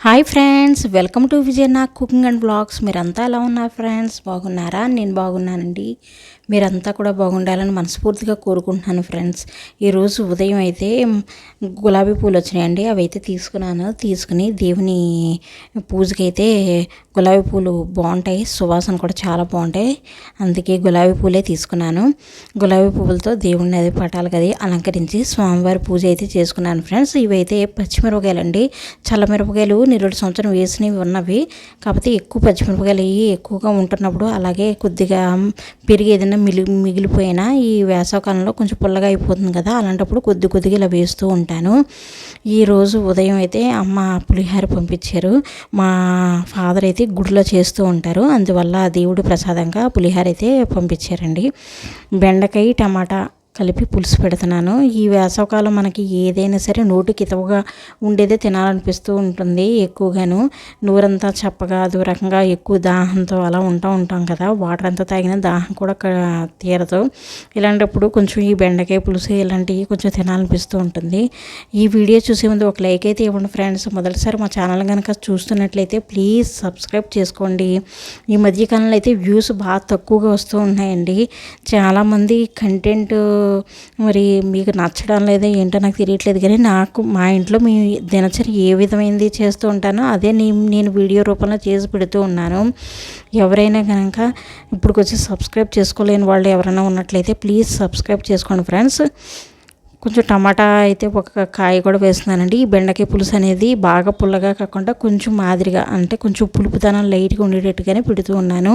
Hi friends welcome to Vijay నా cooking and blogs. మీరంతా ఎలా ఉన్నారు ఫ్రెండ్స్? బాగున్నారా? నేను బాగున్నానండి. మీరంతా కూడా బాగుండాలని మనస్ఫూర్తిగా కోరుకుంటున్నాను ఫ్రెండ్స్. ఈరోజు ఉదయం అయితే గులాబీ పూలు వచ్చినాయండి అవి అయితే తీసుకున్నాను. తీసుకుని దేవుని పూజకైతే గులాబీ పూలు బాగుంటాయి. సువాసన కూడా చాలా బాగుంటాయి. అందుకే గులాబీ పూలే తీసుకున్నాను. గులాబీ పువ్వులతో దేవుడిని అది పటాలు కది అలంకరించి స్వామివారి పూజ అయితే చేసుకున్నాను ఫ్రెండ్స్. ఇవైతే పచ్చిమిరపకాయలు అండి చల్లమిరపకాయలు నిరుడు సంవత్సరం వేసినవి ఉన్నవి. కాకపోతే ఎక్కువ పచ్చిమిరపకాయలు ఎక్కువగా ఉంటున్నప్పుడు అలాగే కొద్దిగా పెరిగి ఏదైనా మిలి మిగిలిపోయినా ఈ వేసవకాలంలో కొంచెం పుల్లగా అయిపోతుంది కదా అలాంటప్పుడు కొద్ది కొద్దిగా ఇలా వేస్తూ ఉంటాను. ఈరోజు ఉదయం అయితే అమ్మ పులిహార పంపించారు. మా ఫాదర్ అయితే గుడిలో చేస్తూ ఉంటారు. అందువల్ల దేవుడు ప్రసాదంగా పులిహార అయితే పంపించారండి. బెండకాయ టమాటా కలిపి పులుసు పెడుతున్నాను. ఈ వేసవకాలం మనకి ఏదైనా సరే నోటికి కితవగా ఉండేదే తినాలనిపిస్తూ ఉంటుంది ఎక్కువగాను. నూరంతా చప్పగా దూరంగా ఎక్కువ దాహంతో అలా ఉంటా ఉంటాం కదా. వాటర్ అంతా తాగిన దాహం కూడా తీరదు. ఇలాంటప్పుడు కొంచెం ఈ బెండకాయ పులుసు ఇలాంటివి కొంచెం తినాలనిపిస్తూ ఉంటుంది. ఈ వీడియో చూసే ముందు ఒక లైక్ అయితే ఇవ్వండి ఫ్రెండ్స్. మొదటిసారి మా ఛానల్ కనుక చూస్తున్నట్లయితే ప్లీజ్ సబ్స్క్రైబ్ చేసుకోండి. ఈ మధ్యకాలంలో అయితే వ్యూస్ బాగా తక్కువగా వస్తూ ఉన్నాయండి. చాలామంది కంటెంట్ మరి మీకు నచ్చడం లేదా ఏంటో నాకు తెలియట్లేదు. కానీ నాకు మా ఇంట్లో మీ దినచర్య ఏ విధమైనది చేస్తూ ఉంటానో అదే నేను నేను వీడియో రూపంలో చేసి పెడుతూ ఉన్నాను. ఎవరైనా కనుక ఇప్పుడు సబ్స్క్రైబ్ చేసుకోలేని వాళ్ళు ఎవరైనా ఉన్నట్లయితే ప్లీజ్ సబ్స్క్రైబ్ చేసుకోండి ఫ్రెండ్స్. కొంచెం టమాటా అయితే ఒక కాయ కూడా వేస్తున్నానండి. ఈ బెండకాయ పులుసు అనేది బాగా పుల్లగా కాకుండా కొంచెం మాదిరిగా అంటే కొంచెం పులుపుతనం లైట్గా ఉండేటట్టుగానే పెడుతూ ఉన్నాను.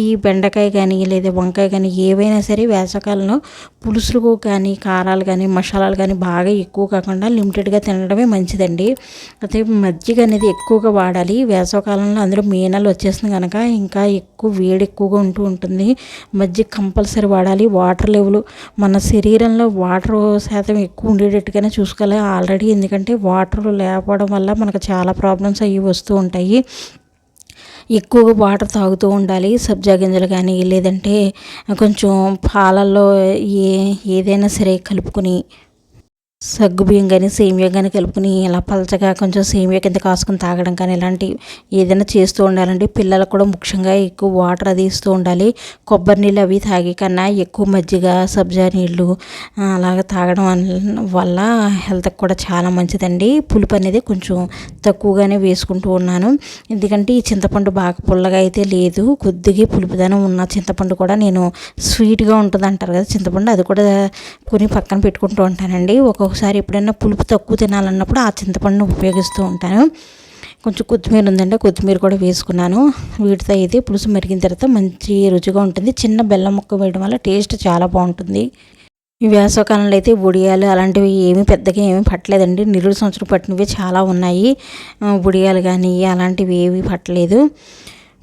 ఈ బెండకాయ కానీ లేదా వంకాయ కానీ ఏవైనా సరే వేసవకాలంలో పులుసులు కానీ కారాలు కానీ మసాలాలు కానీ బాగా ఎక్కువ కాకుండా లిమిటెడ్గా తినడమే మంచిదండి. అయితే మజ్జిగ అనేది ఎక్కువగా వాడాలి. వేసవకాలంలో అందులో మీనాలు వచ్చేస్తుంది కనుక ఇంకా ఎక్కువ వేడి ఎక్కువగా ఉంటూ ఉంటుంది. మజ్జిగ కంపల్సరీ వాడాలి. వాటర్ లెవెల్ మన శరీరంలో వాటర్ శాతం ఎక్కువ ఉండేటట్టుగానే చూసుకోవాలి. ఆల్రెడీ ఎందుకంటే వాటర్ లేకపోవడం వల్ల మనకు చాలా ప్రాబ్లమ్స్ అవి వస్తూ ఉంటాయి. ఎక్కువగా వాటర్ తాగుతూ ఉండాలి. సబ్జా గింజలు కానీ లేదంటే కొంచెం పాలల్లో ఏ ఏదైనా సరే కలుపుకొని సగ్గు బియ్యం కానీ సేమియా కానీ కలుపుకుని ఇలా పలచగా కొంచెం సేమియా కింద కాసుకొని తాగడం కానీ ఇలాంటివి ఏదైనా చేస్తూ ఉండాలండి. పిల్లలకు కూడా ముఖ్యంగా ఎక్కువ వాటర్ అది ఇస్తూ ఉండాలి. కొబ్బరి నీళ్ళు అవి తాగే కన్నా ఎక్కువ మజ్జిగ సబ్జా నీళ్ళు అలాగ తాగడం వల్ల హెల్త్కి కూడా చాలా మంచిదండి. పులుపు అనేది కొంచెం తక్కువగానే వేసుకుంటూ ఉన్నాను. ఎందుకంటే ఈ చింతపండు బాగా పుల్లగా అయితే లేదు. కొద్దిగా పులుపుదనం ఉన్న చింతపండు కూడా నేను స్వీట్గా ఉంటుంది అంటారు కదా చింతపండు అది కూడా కొని పక్కన పెట్టుకుంటూ ఉంటానండి. ఒక ఒకసారి ఎప్పుడైనా పులుపు తక్కువ తినాలన్నప్పుడు ఆ చింతపండును ఉపయోగిస్తూ ఉంటాను. కొంచెం కొత్తిమీర ఉందంటే కొత్తిమీర కూడా వేసుకున్నాను. వీటితో అయితే పులుసు మరిగిన తర్వాత మంచి రుచిగా ఉంటుంది. చిన్న బెల్లం ముక్క వేయడం వల్ల టేస్ట్ చాలా బాగుంటుంది. ఈ వేసవకాలంలో అయితే బుడియాలు అలాంటివి ఏమీ పెద్దగా ఏమీ పట్టలేదండి. నిరుడు సంవత్సరం పట్టినవి చాలా ఉన్నాయి. బుడియాలు కానీ అలాంటివి ఏవి పట్టలేదు.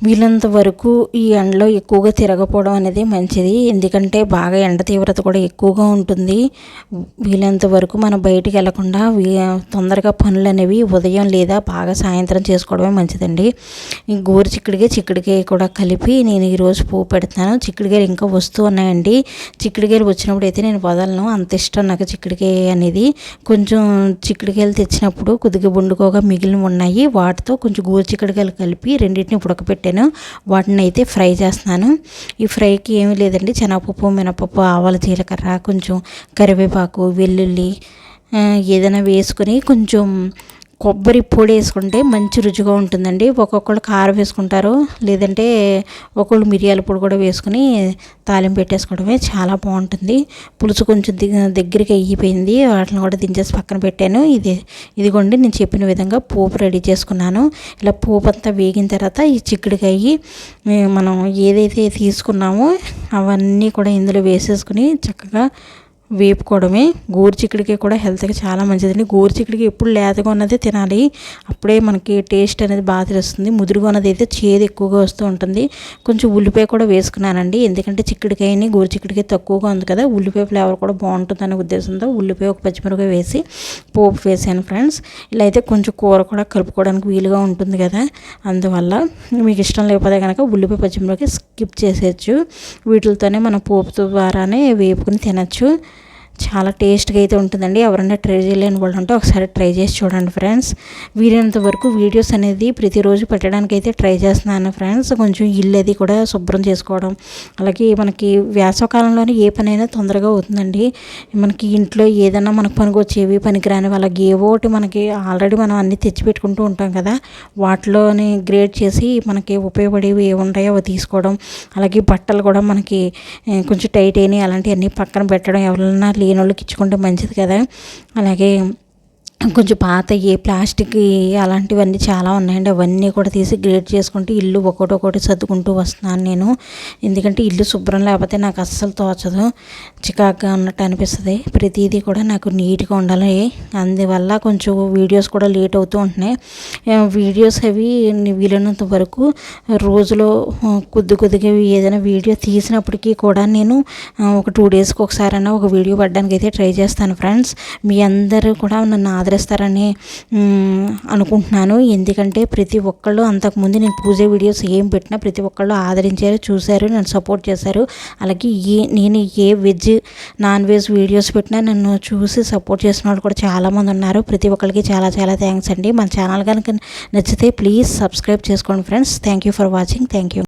వీలంత వరకు ఈ ఎండలో ఎక్కువగా తిరగపోవడం అనేది మంచిది. ఎందుకంటే బాగా ఎండ తీవ్రత కూడా ఎక్కువగా ఉంటుంది. వీలంత వరకు మనం బయటికి వెళ్ళకుండా తొందరగా పనులు అనేవి ఉదయం లేదా బాగా సాయంత్రం చేసుకోవడమే మంచిదండి. ఈ గోరు చిక్కుడికాయ చిక్కుడికాయ కూడా కలిపి నేను ఈరోజు పువ్వు పెడతాను. చిక్కుడికాయలు ఇంకా వస్తూ ఉన్నాయండి. చిక్కుడికాయలు వచ్చినప్పుడు అయితే నేను వదలను. అంత ఇష్టం నాకు చిక్కుడికాయ అనేది. కొంచెం చిక్కుడికాయలు తెచ్చినప్పుడు కొద్దిగా బుండుకోగా మిగిలిన ఉన్నాయి. వాటితో కొంచెం గోరు చిక్కుడికాయలు కలిపి రెండింటిని ఉడకపెట్టి పెట్టాను. వాటిని అయితే ఫ్రై చేస్తున్నాను. ఈ ఫ్రైకి ఏమీ లేదండి. శనగపప్పు మినపప్పు ఆవాల జీలకర్ర కొంచెం కరివేపాకు వెల్లుల్లి ఏదైనా వేసుకొని కొంచెం కొబ్బరి పొడి వేసుకుంటే మంచి రుచిగా ఉంటుందండి. ఒక్కొక్కళ్ళు కారం వేసుకుంటారు లేదంటే ఒక్కొక్కళ్ళు మిరియాల పొడి కూడా వేసుకుని తాలింపు పెట్టేసుకోవడమే చాలా బాగుంటుంది. పులుసు కొంచెం దగ్గరికి అయిపోయింది వాటిని కూడా దించేసి పక్కన పెట్టాను. ఇది ఇదిగోండి నేను చెప్పిన విధంగా పోపు రెడీ చేసుకున్నాను. ఇలా పోపు అంతా వేగిన తర్వాత ఈ చిక్కుడుకాయ మనం ఏదైతే తీసుకున్నామో అవన్నీ కూడా ఇందులో వేసేసుకుని చక్కగా వేపుకోవడమే. గోరుచిక్కుడికి కూడా హెల్త్కి చాలా మంచిదండి. గోరుచిక్కుడికి ఎప్పుడు లేతగా ఉన్నదే తినాలి. అప్పుడే మనకి టేస్ట్ అనేది బాగా తెలుస్తుంది. ముదురుగా ఉన్నది అయితే చేదు ఎక్కువగా వస్తూ ఉంటుంది. కొంచెం ఉల్లిపాయ కూడా వేసుకున్నానండి. ఎందుకంటే చిక్కుడికాయని గోరుచిక్కుడికాయ తక్కువగా ఉంది కదా ఉల్లిపాయ ఫ్లేవర్ కూడా బాగుంటుందనే ఉద్దేశంతో ఉల్లిపాయ ఒక పచ్చిమిరపకాయ వేసి పోపు వేసాను ఫ్రెండ్స్. ఇలా అయితే కొంచెం కూర కూడా కలుపుకోవడానికి వీలుగా ఉంటుంది కదా. అందువల్ల మీకు ఇష్టం లేకపోతే కనుక ఉల్లిపాయ పచ్చిమిరపకాయ స్కిప్ చేసేయచ్చు. వీటితోనే మనం పోపు ద్వారానే వేపుకుని తినచ్చు. చాలా టేస్ట్గా అయితే ఉంటుందండి. ఎవరైనా ట్రై చేయలేని వాళ్ళు ఉంటే ఒకసారి ట్రై చేసి చూడండి ఫ్రెండ్స్. వీలైనంత వరకు వీడియోస్ అనేది ప్రతిరోజు పెట్టడానికి అయితే ట్రై చేస్తున్నాను ఫ్రెండ్స్. కొంచెం ఇల్లు అది కూడా శుభ్రం చేసుకోవడం అలాగే మనకి వేసవకాలంలోనే ఏ పనైనా తొందరగా అవుతుందండి. మనకి ఇంట్లో ఏదైనా మనకు పనికి వచ్చేవి పనికిరాని వాళ్ళకి ఏవోటి మనకి ఆల్రెడీ మనం అన్నీ తెచ్చిపెట్టుకుంటూ ఉంటాం కదా. వాటిలోని గ్రేడ్ చేసి మనకి ఉపయోగపడేవి ఏముంటాయో ఉంటాయో అవి తీసుకోవడం అలాగే బట్టలు కూడా మనకి కొంచెం టైట్ అయినాయి అలాంటివన్నీ పక్కన పెట్టడం ఎవరైనా లేని వాళ్ళకి ఇచ్చుకుంటే మంచిది కదా. అలాగే కొంచెం పాత ఏ ప్లాస్టిక్ అలాంటివన్నీ చాలా ఉన్నాయండి. అవన్నీ కూడా తీసి గ్రేట్ చేసుకుంటూ ఇల్లు ఒకటి ఒకటి సర్దుకుంటూ వస్తున్నాను నేను. ఎందుకంటే ఇల్లు శుభ్రం లేకపోతే నాకు అస్సలు తోచదు. చికాకుగా ఉన్నట్టు అనిపిస్తుంది. ప్రతిదీ కూడా నాకు నీట్గా ఉండాలి. అందువల్ల కొంచెం వీడియోస్ కూడా లేట్ అవుతూ ఉంటున్నాయి. వీడియోస్ అవి వీలైనంత వరకు రోజులో కొద్ది కొద్దిగా ఏదైనా వీడియో తీసినప్పటికీ కూడా నేను ఒక టూ డేస్కి ఒకసారైనా ఒక వీడియో పడడానికి అయితే ట్రై చేస్తాను ఫ్రెండ్స్. మీ అందరూ కూడా నన్ను ఆదరిస్తారని అనుకుంటున్నాను. ఎందుకంటే ప్రతి ఒక్కళ్ళు అంతకుముందు నేను పూజ వీడియోస్ ఏం పెట్టినా ప్రతి ఒక్కళ్ళు ఆదరించారు చూశారు నన్ను సపోర్ట్ చేశారు. అలాగే ఏ నేను ఏ వెజ్ నాన్ వెజ్ వీడియోస్ పెట్టినా నన్ను చూసి సపోర్ట్ చేసిన వాళ్ళు కూడా చాలామంది ఉన్నారు. ప్రతి ఒక్కరికి చాలా చాలా థ్యాంక్స్ అండి. మన ఛానల్ కనుక నచ్చితే ప్లీజ్ సబ్స్క్రైబ్ చేసుకోండి friends. Thank you for watching. Thank you.